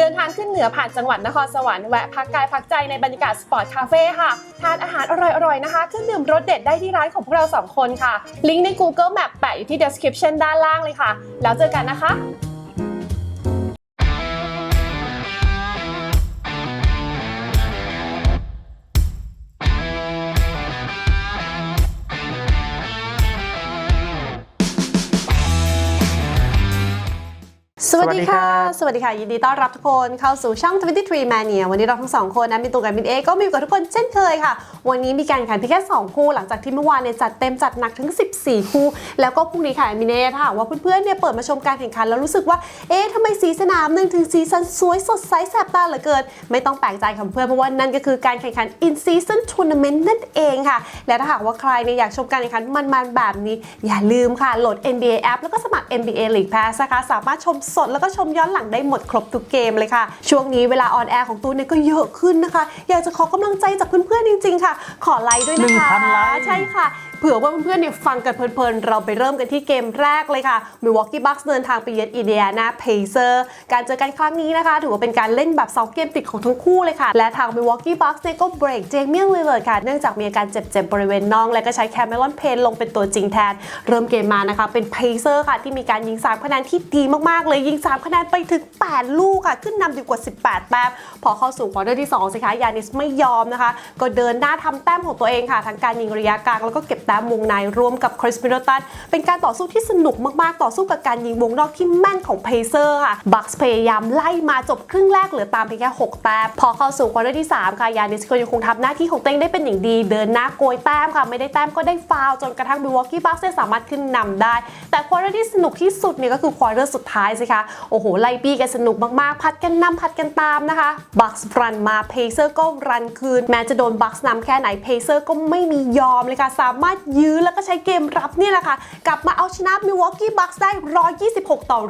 เดินทางขึ้นเหนือผ่านจังหวัดนครสวรรค์แวะพักกายพักใจในบรรยากาศสปอร์ตคาเฟ่ค่ะทานอาหารอร่อยๆนะคะเครื่องดื่มรสเด็ดได้ที่ร้านของพวกเรา 2 คนค่ะ ลิงก์ใน Google Map แปะอยู่ที่ description ด้านล่างเลยค่ะ แล้วเจอกันนะคะ วัสดีค่ะ สวัสดีค่ะ ยินดีต้อนรับทุกคนเข้าสู่ช่อง 23 Mania วันนี้เราทั้งสองคนนะ มีตัวกับมินเอ ก็มีอยู่กับทุกคนเช่นเคยค่ะ วันนี้มีการแข่งขันเพียงแค่ 2 คู่ หลังจากที่เมื่อวานเนี่ยจัดเต็มจัดหนักถึง 14 คู่ แล้วก็พรุ่งนี้ค่ะมินเอถ้าหากว่าเพื่อนๆเนี่ยเปิดมาชมการแข่งขัน แล้วรู้สึกว่า เอ๊ะทำไมสีสนามหนึ่งถึงสีสันสวยสดใสแสบตาเหลือเกิน ไม่ต้องแปลกใจค่ะเพื่อนเพราะว่านั่นก็คือการแข่งขัน in season tournament นั่นเองค่ะ และถ้าหากว่าใครเนี่ยอยากชมการแข่งขันมันๆแบบนี้ อย่าลืมค่ะโหลด NBA app แล้วก็สมัคร NBA League Pass นะคะสามารถชมสดแล้วก็ชมย้อนหลังได้หมดครบทุกเกมเลยค่ะ ช่วงนี้เวลาออนแอร์ของตูนเนี่ยก็เยอะขึ้นนะคะ อยากจะขอกำลังใจจากเพื่อนๆจริง ๆ ค่ะ ขอไลค์ด้วยนะคะ1,000ไลค์ใช่ค่ะ เผื่อว่าเพื่อนๆเนี่ยฟังกันเพลินๆ เราไปเริ่มกันที่เกมแรกเลยค่ะ Milwaukee Bucks เดินทางไปเยือนอินเดียนาเพเซอร์การเจอกันครั้งนี้นะคะ ถือว่าเป็นการเล่นแบบ 2 เกมติดของทั้งคู่เลยค่ะ และทาง Milwaukee Bucks เนี่ยก็เบรกเจมี่ลิลเลอร์ค่ะ เนื่องจากมีอาการเจ็บๆ บริเวณน่อง และก็ใช้แคมเมรอนเพนลงเป็นตัวจริงแทน เริ่มเกมมานะคะ เป็นเพเซอร์ค่ะ ที่มีการยิง3คะแนนที่ดีมากๆ เลยยิง3คะแนนไปถึง 8 ลูกค่ะ ขึ้นนำดีกว่า 18 แต้มพอเข้าสู่ควอเตอร์ที่2สิคะยานิสไม่ยอมนะคะ ก็เดินหน้าทำแต้มของตัวเองค่ะทั้งการยิงระยะกลางแล้วก็เก็บต้มวงในร่วมกับคริสมิดเดิลตันเป็นการต่อสู้ที่สนุกมากๆ ต่อสู้กับการยิงวงนอกที่แม่นของเพเซอร์ค่ะบัคส์พยายามไล่มาจบครึ่งแรกเหลือตามเพียงแค่6แต้มพอเข้าสู่ควอเตอร์ที่ 3 ค่ะยานิสก็ยังคงทำหน้าที่ของตัวเองได้เป็นอย่างดี เดินหน้าโกยแต้มค่ะ ไม่ได้แต้มก็ได้ฟาวจนกระทั่งมิวอกกี้บัคส์สามารถขึ้นนำได้ แต่ควอเตอร์ที่สนุกที่สุดเนี่ยก็คือควอเตอร์สุดท้ายสิคะโอ้โหไล่บี้กันสนุกมากๆ พัดกันนำพัดกันตามนะคะบัคส์รันมาเพเซอร์ก็รันคืนแม้จะโดนบัคส์นำแค่ไหนเพเซอร์ก็ไม่มียอมเลยค่ะสามารถยื้อแล้วก็ใช้เกมรับนี่แหละค่ะ กลับมาเอาชนะมิวอกกี้บัคส์ได้ 126 ต่อ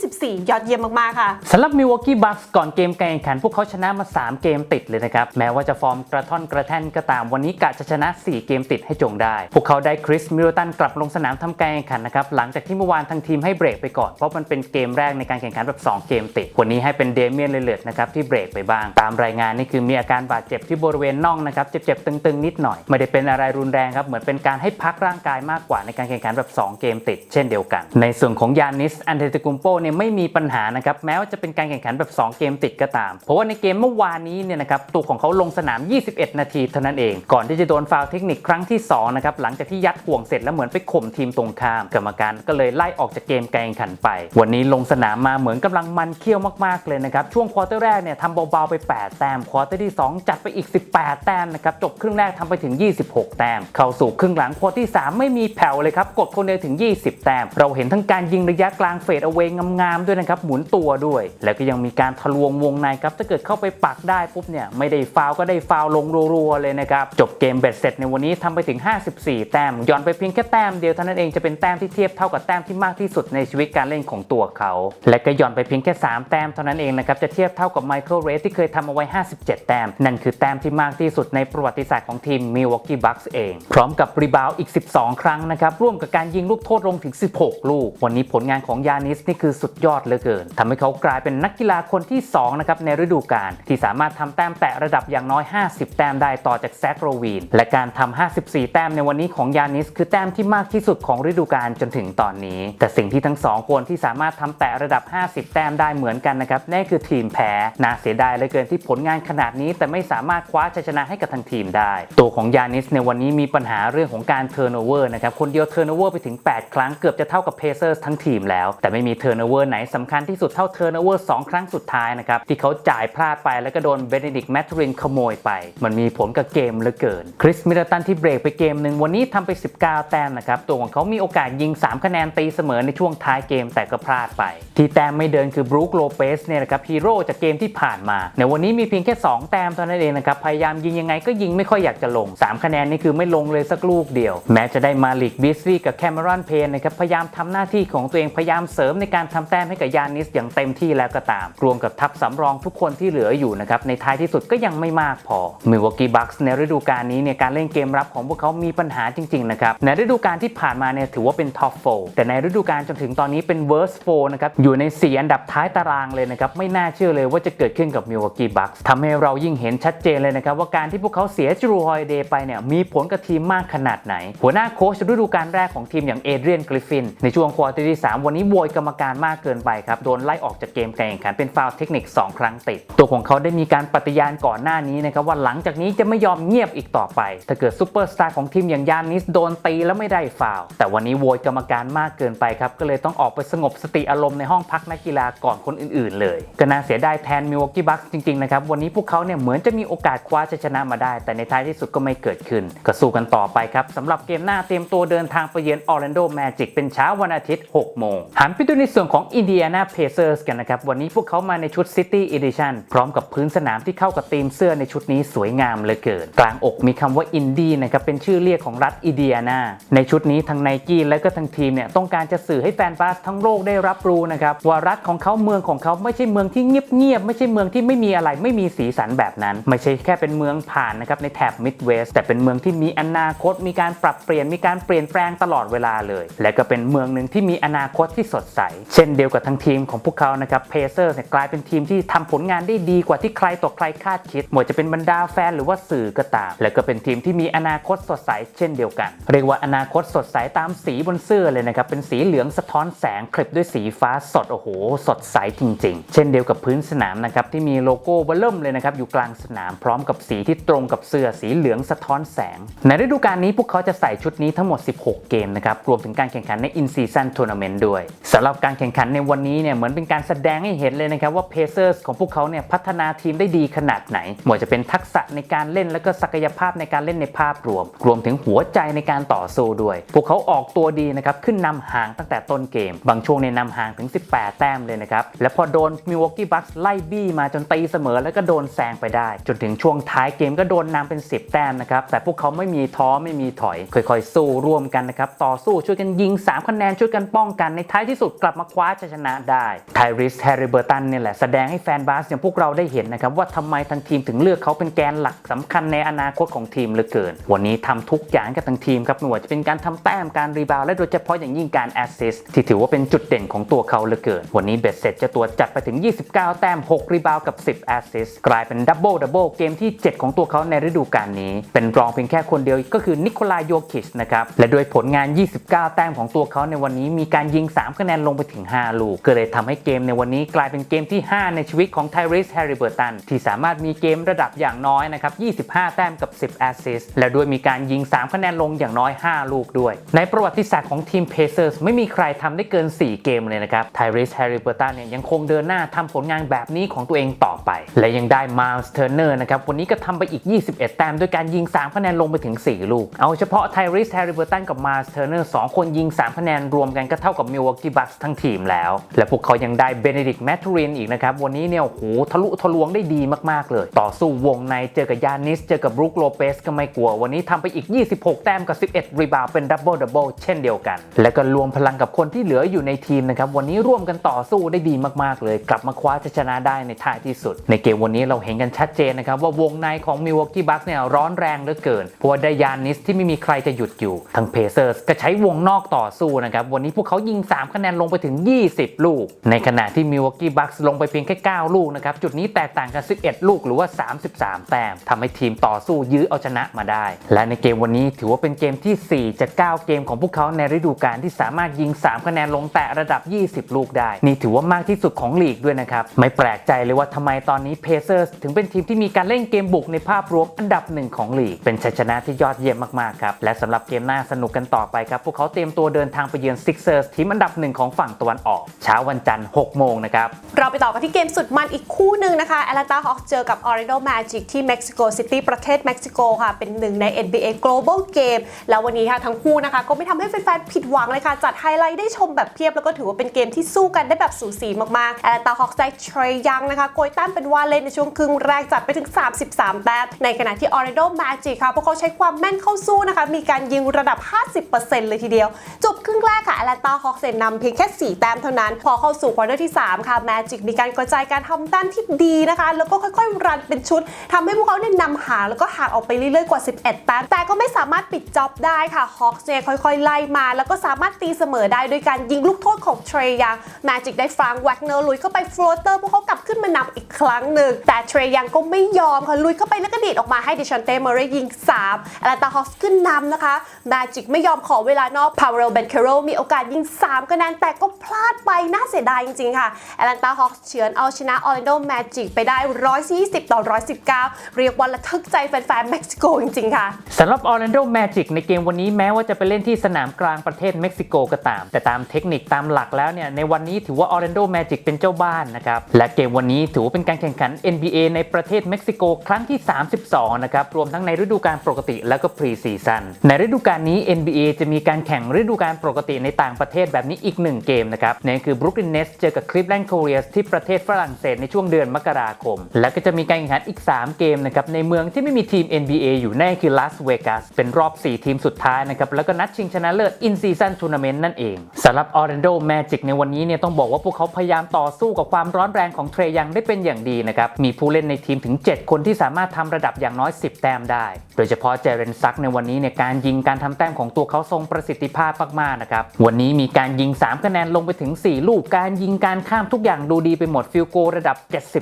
124 ยอดเยี่ยมมากๆ ค่ะสำหรับ Milwaukee Bucks ก่อนเกมการแข่งขัน พวกเขาชนะมา 3 เกมติดเลยนะครับ แม้ว่าจะฟอร์มกระท่อนกระแท่นก็ตามวันนี้กะจะชนะ 4 เกมติดให้จงได้ พวกเขาได้คริสมิลตันกลับลงสนามทำการแข่งขันนะครับหลังจากที่เมื่อวานทางทีมให้เบรกไปก่อนเพราะมันเป็นเกมแรกในการแข่งขันแบบ 2 เกมติดวันนี้ให้เป็นเดเมียนเลเลตนะครับที่เบรกไปบ้าง ตามรายงานนี่คือมีอาการบาดเจ็บที่บริเวณน่องนะครับเจ็บๆตึงๆ นิดหน่อย ไม่ได้เป็นอะไรรุนแรงครับเหมือนเป็นการให้พักร่างกายมากกว่าในการแข่งขันแบบ 2 เกมติดเช่นเดียวกัน ในส่วนของยานิสอันเทตกุมโปเนี่ยไม่มีปัญหานะครับแม้ว่าจะเป็นการแข่งขันแบบ 2 เกมติดก็ตาม เพราะว่าในเกมเมื่อวานนี้เนี่ยนะครับตัวของเขาลงสนาม 21 นาทีเท่านั้นเอง ก่อนที่จะโดนฟาวล์เทคนิคครั้งที่2นะครับหลังจากที่ยัดห่วงเสร็จแล้วเหมือนไปข่มทีมตรงข้ามกรรมการก็เลยไล่ออกจากเกมการแข่งขันไป วันนี้ลงสนามมาเหมือนกำลังมันเคี่ยวมากๆเลยนะครับช่วงควอเตอร์แรกเนี่ยทำเบาๆไป 8 แต้มควอเตอร์ที่ 2 จัดไปอีก 18 แต้มนะครับจบครึ่งแรกทำไปถึง 26 แต้มเข้าสู่ครึ่งหลังควอเตที่ 3 ไม่มีแผ่วเลยครับ กดคนเดียวถึง 20 แต้ม เราเห็นทั้งการยิงระยะกลางเฟดเอาเวงงามๆด้วยนะครับ หมุนตัวด้วย แล้วก็ยังมีการทะลวงวงในครับ ถ้าเกิดเข้าไปปักได้ปุ๊บเนี่ย ไม่ได้ฟาวก็ได้ฟาวลงรัวๆเลยนะครับ จบเกมเบ็ดเสร็จในวันนี้ทำไปถึง 54 แต้ม ย้อนไปเพียงแค่แต้มเดียวเท่านั้นเองจะเป็นแต้มที่เทียบเท่ากับแต้มที่มากที่สุดในชีวิตการเล่นของตัวเขา และก็ย้อนไปเพียงแค่ 3 แต้มเท่านั้นเองนะครับ จะเทียบเท่ากับไมเคิลเรสที่เคยทำเอาไว้ 57 แต้ม นั่นคือแต้มที่มากที่สุดในประวัติศาสตร์ของทีม Milwaukee Bucks เอง พร้อมกับรีบาวอีก 12 ครั้งนะครับร่วมกับการยิงลูกโทษลงถึง 16 ลูก วันนี้ผลงานของยานิสนี่คือสุดยอดเหลือเกินทำให้เขากลายเป็นนักกีฬาคนที่2นะครับในฤดูกาลที่สามารถทำแต้มแตะระดับอย่างน้อย 50 แต้มได้ต่อจากแซคโรวีน และการทำ54 แต้มในวันนี้ของยานิส คือแต้มที่มากที่สุดของฤดูกาลจนถึงตอนนี้ แต่สิ่งที่ทั้งสองคนที่สามารถทำแตะระดับ 50 แต้มได้เหมือนกันนะครับนั่นคือทีมแพ้น่าเสียดายเหลือเกินที่ผลงานขนาดนี้ แต่ไม่สามารถคว้าชัยชนะให้กับทางทีมได้ ตัวของยานิสในวันนี้มีปัญหาเรื่องของการเทิร์โอเวอร์นะครับ คนเดียวเทิร์โอเวอร์ไปถึง 8 ครั้งเกือบจะเท่ากับเพเซอร์ทั้งทีมแล้ว แต่ไม่มีเทิร์โอเวอร์ไหนสำคัญที่สุดเท่าเทิร์โอเวอร์2ครั้งสุดท้ายนะครับ ที่เขาจ่ายพลาดไปแล้วก็โดนเบเนดิกแมทรินขโมยไป มันมีผลกับเกมเหลือเกิน คริสมิลตันที่เบรกไปเกมหนึ่งวันนี้ทำไป 19 แต้มนะครับ ตัวของเขามีโอกาสยิง 3 คะแนนตีเสมอในช่วงท้ายเกมแต่ก็พลาดไป ที่แต้มไม่เดินคือบรูคโลเปสเนี่ยนะครับฮีโร่จากเกมที่ผ่านมา ในวันนี้มีเพียงแค่ 2 แต้มเท่านั้นเองนะครับพยายามยิงยังไงก็ยิงไม่ค่อยอยากจะลง 3 คะแนนนี่คือไม่ลงเลยสักลูกเดียว แม้จะได้มาลิกบิสซี่กับแคมรอนเพนนะครับพยายามทำหน้าที่ของตัวเองพยายามเสริมในการทำแต้มให้กับยานิสอย่างเต็มที่แล้วก็ตาม รวมกับทัพสำรองทุกคนที่เหลืออยู่นะครับในท้ายที่สุดก็ยังไม่มากพอมิวอกกี้บัคส์ในฤดูกาลนี้เนี่ยการเล่นเกมรับของพวกเขามีปัญหาจริงๆนะครับในฤดูกาลที่ผ่านมาเนี่ยถือว่าเป็นท็อปโฟแต่ในฤดูกาลจนถึงตอนนี้เป็นเวิร์สโฟนะครับอยู่ใน 4 อันดับท้ายตารางเลยนะครับไม่น่าเชื่อเลยว่าจะเกิดขึ้นกับมิวอกกี้บัคส์ทำให้เรายิ่งเห็นชัดเจนเลยนะครับว่าการที่พวกเขาเสียจูรูฮอยเดย์ไปเนี่ยมีผลกับทีมมากขนาดไหน หัวหน้าโค้ชฤดูกาลแรกของทีมอย่างเอเดรียนกริฟฟิน ในช่วงควอเตอร์ที่ 3 วันนี้โวยกรรมการมากเกินไปครับ โดนไล่ออกจากเกมการแข่งขันเป็นฟาวล์เทคนิค 2 ครั้งติด ตัวของเขาได้มีการปฏิญาณก่อนหน้านี้นะครับว่าหลังจากนี้จะไม่ยอมเงียบอีกต่อไป ถ้าเกิดซูเปอร์สตาร์ของทีมอย่างยานิสโดนตีแล้วไม่ได้ฟาวล์แต่วันนี้โวยกรรมการมากเกินไปครับก็เลยต้องออกไปสงบสติอารมณ์ในห้องพักนักกีฬาก่อนคนอื่น ๆ เลยก็น่าเสียดายแทนมิวอกกี้บัคจริงๆนะครับวันนี้พวกเขาเนี่ยเหมือนจะมีโอกาสคว้าชัยชนะมาได้ แต่ในท้ายที่สุดก็ไม่เกิดขึ้นก็สู้กันต่อไปครับสำหรับเกมหน้าเตรียมตัวเดินทางไปเยือนออร์แลนโดแมจิกเป็นเช้าวันอาทิตย์ 6 โมง หันไปดูในส่วนของอินเดียนาเพเซอร์สกันนะครับ วันนี้พวกเขามาในชุด City Edition พร้อมกับพื้นสนามที่เข้ากับธีมเสื้อในชุดนี้สวยงามเลือเกิน กลางอกมีคำว่าอินดี้นะครับเป็นชื่อเรียกของรัฐอินเดียนาในชุดนี้ทั้งไนกี้และก็ทั้งทีมเนี่ยต้องการจะสื่อให้แฟนบาสทั้งโลกได้รับรู้นะครับว่ารัฐของเขาเมืองของเขาไม่ใช่เมืองที่เงียบๆไม่ใช่เมืองที่ไม่มีอะไรไม่มีสีสันแบบนั้น ไม่ใช่แค่เป็นเมืองผ่านนะครับในแถบมิดเวสแต่เป็นเมืองที่มีอนาคตมีการปรับเปลี่ยนมีการเปลี่ยนแปลงตลอดเวลาเลย และก็เป็นเมืองหนึ่งที่มีอนาคตที่สดใส เช่นเดียวกับทั้งทีมของพวกเขานะครับเพเซอร์เนี่ยกลายเป็นทีมที่ทำผลงานได้ดีกว่าที่ใครต่อใครคาดคิดหมดจะเป็นบรรดาแฟนหรือว่าสื่อก็ตาม และก็เป็นทีมที่มีอนาคตสดใส เช่นเดียวกัน เรียกว่าอนาคตสดใสตามสีบนเสื้อเลยนะครับเป็นสีเหลืองสะท้อนแสงคลิปด้วยสีฟ้าสดโอ้โห สดใสจริง ๆ เช่นเดียวกับพื้นสนามนะครับที่มีโลโก้เบลเริ่มเลยนะครับอยู่กลางสนามพร้อมกับสีที่ตรงกับเสื้อสีเหลืองสะท้อนแสงในฤดูกาลนี้พวกเขาจะใส่ชุดนี้ทั้งหมด 16 เกมนะครับ รวมถึงการแข่งขันใน In Season Tournament ด้วย สำหรับการแข่งขันในวันนี้เนี่ยเหมือนเป็นการแสดงให้เห็นเลยนะครับว่า Pacers ของพวกเขาเนี่ยพัฒนาทีมได้ดีขนาดไหนหมดจะเป็นทักษะในการเล่นและก็ศักยภาพในการเล่นในภาพรวม รวมถึงหัวใจในการต่อสู้ด้วย พวกเขาออกตัวดีนะครับขึ้นนำห่างตั้งแต่ต้นเกม บางช่วงในยนำห่างถึง 18 แต้มเลยนะครับ และพอโดน Milwaukee Bucks ไล่บี้มาจนตีเสมอแล้วก็โดนแซงไปได้ จนถึงช่วงท้ายเกมก็โดนนำเป็น 10 แต้มนะครับ แต่พวกเขาไม่มีท้อไม่มีถอย ค่อยๆ สู้ร่วมกันนะครับ ต่อสู้ช่วยกันยิง 3 คะแนนช่วยกันป้องกันในท้ายที่สุดกลับมาคว้าชัยชนะได้ไทริสแฮร์ริเบอร์ตันเนี่ยแหละแสดงให้แฟนบาสอย่างพวกเราได้เห็นนะครับ ว่าทำไมทางทีมถึงเลือกเขาเป็นแกนหลักสำคัญในอนาคตของทีมเหลือเกิน วันนี้ทำทุกอย่างกับทางทีมครับไม่ว่าจะเป็นการทำแต้มการรีบาวด์และโดยเฉพาะอย่างยิ่งการแอสซิสต์ที่ถือว่าเป็นจุดเด่นของตัวเขาเหลือเกิน วันนี้เบ็ดเสร็จจะตัวจัดไปถึง 29 แต้ม 6 รีบาวกับ 10 แอสซิสต์กลายเป็นดับเบิลดับเบิลเกมที่ 7 ของตัวเขาในฤดูกาลนี้ เป็นรองเพียงแค่คนเดียวก็คือนิโคลลายโยคิชนะครับ และด้วยผลงาน 29 แต้มของตัวเขาในวันนี้มีการยิง 3 คะแนนลงไปถึง 5 ลูก ก็เลยทำให้เกมในวันนี้กลายเป็นเกมที่ 5 ในชีวิตของไทริสแฮร์ริเบอร์ตันที่สามารถมีเกมระดับอย่างน้อยนะครับ 25 แต้มกับ 10 แอสซิสต์และด้วยมีการยิง 3 คะแนนลงอย่างน้อย 5 ลูกด้วย ในประวัติศาสตร์ของทีมเพเซอร์สไม่มีใครทำได้เกิน 4 เกมเลยนะครับไทริสแฮร์ริเบอร์ตันเนี่ยยังคงเดินหน้าทำผลงานแบบนี้ของตัวเองต่อไป และยังได้มาลส์เทอร์เนอร์นะครับวันนี้ก็ทำไปอีก 21 แต้มด้วยการยิง 3 คะแนนลงไปถึง 4 ลูกเอาเฉพาะไทริสแฮร์ริเบอร์ตันกับมาสเทอร์เนอร์2คนยิง 3 คะแนนรวมกันก็เท่ากับมิลวอกกี้บัคส์ทั้งทีมแล้ว และพวกเขายังได้เบเนดิกแมทูรินอีกนะครับ วันนี้เนี่ยโหทะลุทะลวงได้ดีมาก ๆ เลย ต่อสู้วงในเจอกับยานิส เจอกับบรูคโลเปสก็ไม่กลัว วันนี้ทำไปอีก 26 แต้มกับ 11 รีบาวเป็นดับเบิลดับเบิลเช่นเดียวกัน และก็รวมพลังกับคนที่เหลืออยู่ในทีมนะครับวันนี้ร่วมกันต่อสู้ได้ดีมากๆ เลย กลับมาคว้าชัยชนะได้ในท้ายที่สุด ในเกมวันนี้เราเห็นกันชัดเจนนะครับว่าวงในของมิลวอกกี้บัคเนี่ยร้อนแรงเหลือเกินเพราะว่าได้ยานิสที่ไม่มีใครจะหยุดอยู่ทางเพเซอร์สก็ใช้วงนอกต่อสู้นะครับ วันนี้พวกเขายิง 3 คะแนนลงไปถึง 20 ลูก ในขณะที่มิวอกกี้บัคลงไปเพียงแค่ 9 ลูกนะครับ จุดนี้แตกต่างกัน 11 ลูกหรือว่า 33 แต้มทำให้ทีมต่อสู้ยื้อเอาชนะมาได้ และในเกมวันนี้ถือว่าเป็นเกมที่ 4 จาก 9 เกมของพวกเขาในฤดูกาลที่สามารถยิง 3 คะแนนลงแตะระดับ 20 ลูกได้ นี่ถือว่ามากที่สุดของลีกด้วยนะครับไม่แปลกใจเลยว่าทำไมตอนนี้เพเซอร์สถึงเป็นทีมที่มีการเล่นเกมบุกในภาพรวมอันดับหนึ่งของลีกเป็นชัยชนะที่ยอดเยี่ยมมากครับ และสำหรับเกมหน้าสนุกกันต่อไปครับ พวกเขาเตรียมตัวเดินทางไปเยือนซิกเซอร์สทีมอันดับหนึ่งของฝั่งตะวันออกเช้าวันจันทร์6โมงนะครับ เราไปต่อกันที่เกมสุดมันอีกคู่หนึ่งนะคะแอตแลนตาฮอ k เจอกับ Orlando Magic ที่เม็กซิโกซิตี้ประเทศเม็กซิโกค่ะ เป็นหนึ่งใน NBA Global Game แล้ววันนี้ค่ะทั้งคู่นะคะ ก็ไม่ทำให้แฟนๆผิดหวังเลยค่ะ จัดไฮไลท์ได้ชมแบบเพียบแล้วก็ถือว่าเป็นเกมที่สู้กันได้แบบสูสีมากๆแอตแลนตาฮอ k ได้เทรยังนะคะโกยแต้มเป็นว่าเล่นในช่วงครึ่งแรกจัดไปถึง 33แต้มในขณะที่ Orlando Magic ค่ะพวกเขาใช้ความแม่นเข้าสู้นะคะ มีการยิงระดับ 50%เลยทีเดียว จบครึ่งแรกค่ะแอตแลนตาฮอคเซนนำเพียงแค่ 4 แต้มเท่านั้น พอเข้าสู่ควอเตอร์ที่ 3 ค่ะแมจิกมีการกระจายการทำแต้มที่ดีนะคะ แล้วก็ค่อยๆ รันเป็นชุดทำให้พวกเขาเนี่ยนำห่างแล้วก็ห่างออกไปเรื่อยๆ กว่า 11 แต้ม แต่ก็ไม่สามารถปิดจ็อบได้ค่ะฮอคเนี่ยค่อยๆ ไล่มา แล้วก็สามารถตีเสมอได้โดยการยิงลูกโทษของเทรยังแมจิกได้ฟรังแวกเนอร์ลุยเข้าไปโฟลเตอร์พวกเขากลับขึ้นมานำอีกครั้งหนึ่งแต่เทรยังก็ไม่ยอมค่ะลุยเข้าไปแล้วก็ดีดออกมาให้ดิชันเต้เมอร์เรย์ยิง3แอตแลนตาฮอคขึ้นนำนะคะแมจิกไม่ยอมขอเวลานอกพาวเวลเบนเคโรมีโอกาสยิง 3 คะแนนแต่ก็พลาดไปน่าเสียดายจริงๆค่ะแอตแลนตาฮอคเฉือนเอาชนะออร์แลนโดแมจิกไปได้ 120 ต่อ 119 เรียกว่าระทึกใจแฟนๆเม็กซิโกจริงๆค่ะสำหรับ Orlando Magic ในเกมวันนี้แม้ว่าจะไปเล่นที่สนามกลางประเทศเม็กซิโกก็ตาม แต่ตามเทคนิคตามหลักแล้วเนี่ยในวันนี้ถือว่า Orlando Magic เป็นเจ้าบ้านนะครับและเกมวันนี้ถือว่าเป็นการแข่งขัน NBA ในประเทศเม็กซิโกครั้งที่ 32 นะครับรวมทั้งในฤดูกาลปกติแล้วก็พรีซีซั่นในฤดูกาลนี้ NBA จะมีการแข่งฤดูกาลปกติในต่างประเทศแบบนี้อีกหนึ่งเกมนะครับนั่นคือ Brooklyn Nets เจอกับ Cleveland Cavaliers ที่ประเทศฝรั่งเศสในช่วงเดือนมกราคม และก็จะมีการแข่งขันอีก 3 เกมนะครับในเมืองที่ไม่มีทีม NBA อยู่แน่คือลาสเวกัสเป็นรอบ 4 ทีมสุดท้ายนะครับแล้วก็นัดชิงชนะเลิศ In Season Tournament นั่นเองสำหรับ Orlando Magic ในวันนี้เนี่ยต้องบอกว่าพวกเขาพยายามต่อสู้กับความร้อนแรงของเทรยังได้เป็นอย่างดีนะครับมีผู้เล่นในทีมถึง 7 คนที่สามารถทำระดับอย่างน้อย 10 แต้มได้ โดยเฉพาะเจเรนซักในวันนี้เนี่ยการยิงการทำแต้มของตัวเขาทรงประสิทธิภาพมากๆนะครับวันนี้มีการยิง 3 คะแนนลงไปถึง 4 ลูกการยิงการข้ามทุกอย่างดูดีไปหมดฟิลโกระดับ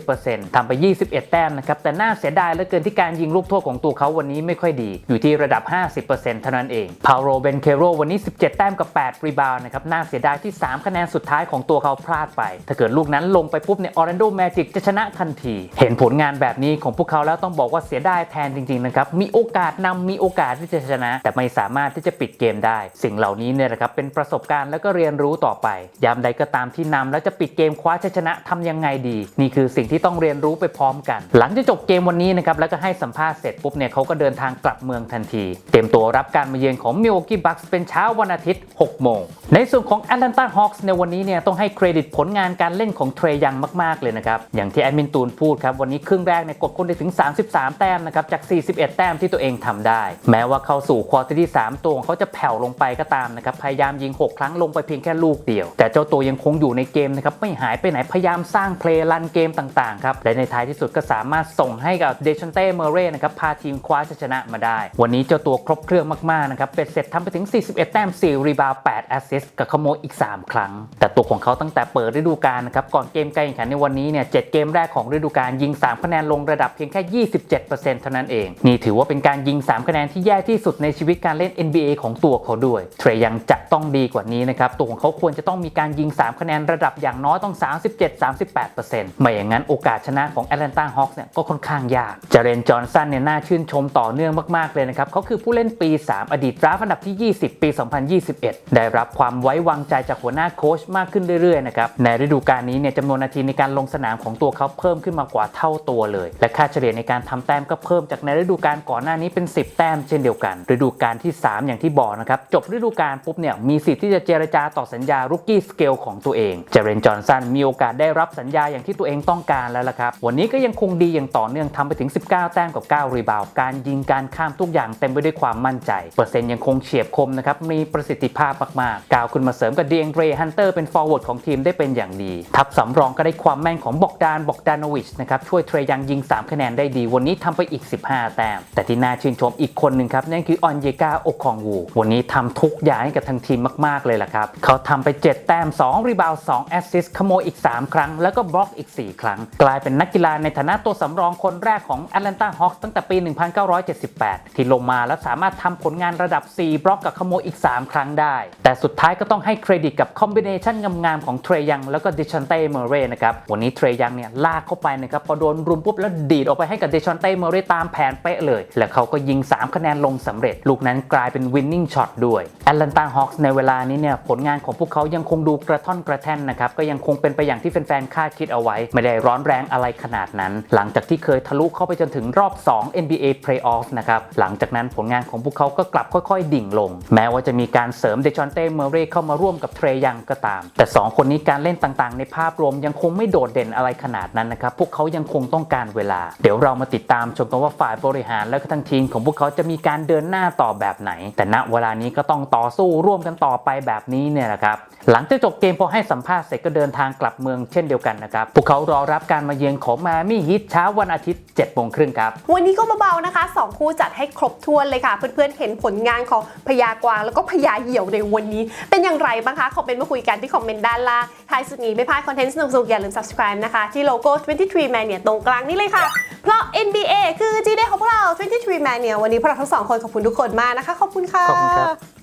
70%ทำไป 21 แต้มนะครับแต่น่าเสียดายเหลือเกินที่การยิงลูกโทษของตัวเขาวันนี้ไม่ค่อยดี อยู่ที่ระดับ 50%เท่านั้นเองพาวโรเบนเคโรวันนี้ 17 แต้มกับ 8 รีบาวนะครับน่าเสียดายที่ 3 คะแนนสุดท้ายของตัวเขาพลาดไป ถ้าเกิดลูกนั้นลงไปปุ๊บเนี่ยออร์แลนโดแมจิกจะชนะทันที เห็นผลงานแบบนี้ของพวกเขาแล้วต้องบอกว่าเสียดายแทนจริงๆนะครับมีโอกาสนำมีโอกาสที่จะชนะ แต่ไม่สามารถที่จะปิดเกมได้ สิ่งเหล่านี้เนี่ยนะครับเป็นประสบการณ์แล้วก็เรียนรู้ต่อไป ยามใดก็ตามที่นำแล้วจะปิดเกมคว้าชัยชนะทำยังไงดี นี่คือสิ่งที่ต้องเรียนรู้ไปพร้อมกัน หลังจากจบเกมวันนี้นะครับแล้วก็ให้สัมภาษณ์เสร็จปุ๊บเนี่ยเขาก็เดินทางกลับเมืองทันที เตรียมตัวรับการมาเยือนของ Milwaukee Bucks เป็นเช้าวันอาทิตย์ 6 โมง ในส่วนของ Atlanta Hawks ในวันนี้เนี่ยต้องให้เครดิตผลงานการเล่นของเทรยังมาก ๆ เลยนะครับ อย่างที่แอดมินตูนพูดครับ วันนี้ครึ่งแรกเนี่ยกดคนได้ถึง 33 แต้มนะครับ จาก 41 แต้มที่ตัวเองทำได้ แม้ว่าเข้าสู่ควอเตอร์ที่ 3 ตัวของเขาจะแผ่วลงไปก็ตามนะครับพยายามยิง 6 ครั้งลงไปเพียงแค่ลูกเดียว แต่เจ้าตัวยังคงอยู่ในเกมนะครับไม่หายไปไหนพยายามสร้างเพลย์รันเกมต่างๆครับและในท้ายที่สุดก็สามารถส่งให้กับเดชันเต้เมเร่นะครับพาทีมคว้าชัยชนะมาได้ วันนี้เจ้าตัวครบเครื่องมากๆนะครับเป็ดเสร็จทำไปถึง 41 แต้ม 4 รีบาวด์8แอสซิสต์กับขโมยอีก 3 ครั้ง แต่ตัวของเขาตั้งแต่เปิดฤดูกาลนะครับก่อนเกมการแข่งขันในวันนี้เนี่ยเเกมแรกของฤดูกาลยิง 3 คะแนนลงระดับเพียงแค่ 27%เท่านั้นเองนี่ถือว่าเป็นการยิง 3 คะแนนที่แย่ที่สุดในชีวิตการเล่น NBA ของตัวเขาด้วย เทรยังจะต้องดีกว่านี้นะครับ ตัวของเขาควรจะต้องมีการยิง 3 คะแนนระดับอย่างน้อยต้อง 37-38%ไม่อย่างนั้นโอกาสชนะของ Atlanta Hawks เนี่ยก็ค่อนข้างยากเจเรนจอห์นสันเนี่ยน่าชื่นชมต่อเนื่องมากๆเลยนะครับเขาคือผู้เล่นปี 3 อดีตดราฟอันดับที่ 20 ปี 2021 ได้รับความไว้วางใจจากหัวหน้าโค้ชมากขึ้นเรื่อยๆนะครับในฤดูกาลนี้เนี่ยจำนวนนาทีในการลงสนามของตัวเขาเพิ่มขึ้นมากว่าเท่าตัวเลย และค่าเฉลี่ยในการทำแต้มก็เพิ่มจากในฤดูกาลก่อนหน้านี้เป็น 10 แต้มเช่นเดียวกัน ฤดูกาลที่ 3 อย่างที่บอกนะครับ จบฤดูกาลปุ๊บเนี่ยมีสิทธิ์ที่จะเจรจาต่อสัญญารุกกี้สเกลของตัวเองเจเรนจอห์นสันมีโอกาสได้รับสัญญาอย่างที่ตัวเองต้องการแล้วละครับ วันนี้ก็ยังคงดีอย่างต่อเนื่องทำไปถึง 19 แต้มกับ 9 รีบาวการยิงการข้ามทุกอย่างเต็มไปด้วยความมั่นใจ เปอร์เซ็นต์ยังคงเฉียบคมนะครับมีประสิทธิภาพมากๆ กาวขึ้นมาเสริมกับเดียงเรฮันเตอร์เป็นฟอร์เวิร์ดของทีมได้เป็นอย่างดี ทัพสำรองก็ได้ความแม่นของบอกดานบอกดานอวิชนะครับช่วยเทรยังยิง 3 คะแนนได้ดี วันนี้ทำไปอีก 15 แต้มแต่ที่น่าชื่นชมอีกคนหนึ่งครับนั่นคือออนเยกาโอคองวู วันนี้ทำทุกอย่างให้กับทางทีมมากๆเลยล่ะครับ เขาทำไป 7 แต้ม 2 รีบาวด์2แอสซิสขโมยอีก 3 ครั้ง แล้วก็บล็อกอีก 4 ครั้ง กลายเป็นนักกีฬาในฐานะตัวสำรองคนแรกของ Atlanta Hawks ตั้งแต่ปี 1978 ที่ลงมาแล้วสามารถทำผลงานระดับ 4 บล็อกกับขโมยอีก 3 ครั้งได้ แต่สุดท้ายก็ต้องให้เครดิตกับคอมบิเนชันงามๆของเทรยังแล้วก็ดิชันเต้เมเรนะครับวันนี้เทรยังเนี่ยลากเข้าไปนะครับพอโดนรุมปุ๊บแล้วดีดออกไปให้กับเดชอนเต้เมเรตามแผนเป๊ะเลย และเขาก็ยิง 3 คะแนนลงสำเร็จ ลูกนั้นกลายเป็นวินนิ่งช็อตด้วยแอตแลนตาฮอคส์ในเวลานี้เนี่ยผลงานของพวกเขายังคงดูกระท่อนกระแท่นนะครับก็ยังคงเป็นไปอย่างที่แฟนๆคาดคิดเอาไว้ ไม่ได้ร้อนแรงอะไรขนาดนั้น หลังจากที่เคยทะลุเข้าไปจนถึงรอบ 2 NBA Playoff นะครับหลังจากนั้นผลงานของพวกเขาก็กลับค่อยๆ ดิ่งลง แม้ว่าจะมีการเสริมเดชอนเต้เมเรเข้ามาร่วมกับเทรยังก็ตาม แต่ 2 คนนี้การเล่นต่างๆ ในภาพรวมยังคงไม่โดดเด่นอะไรขนาดนั้นนะครับพวกเขายังคงต้องการเวลา เดี๋ยวเรามาติดตามชมกันว่าฝ่ายบริหารและก็ทั้งทีมของพวกเขาจะมีการเดินหน้าต่อแบบไหน แต่ณเวลานี้ก็ต้องต่อสู้ร่วมกันต่อไปแบบนี้เนี่ยนะครับหลังจากจบเกมพอให้สัมภาษณ์เสร็จก็เดินทางกลับเมืองเช่นเดียวกันนะครับพวกเขารอรับการมาเยือนของมามี่ฮิตเช้าวันอาทิตย์7โมงครึ่งครับวันนี้ก็เบาๆนะคะ 2 คู่จัดให้ครบถ้วนเลยค่ะ เพื่อนๆเห็นผลงานของพญากวางแล้วก็พญาเหี่ยวในวันนี้ เป็นอย่างไรบ้างคะคอมเมนต์มาคุยกันที่คอมเมนต์ด้านล่างท้ายสุดนี้ไม่พลาดคอนเทนต์สนุกๆอย่าลืม subscribe นะคะที่โลโก้ 23 Man เนี่ยตรงกลางนี่เลยค่ะเพราะ NBA คือ G Day ของพวกเรา 23 Man เนี่ยวันนี้พวกเราทั้งสองคนขอบคุณทุกคนมากนะคะ ขอบคุณค่ะขอบคุณครับ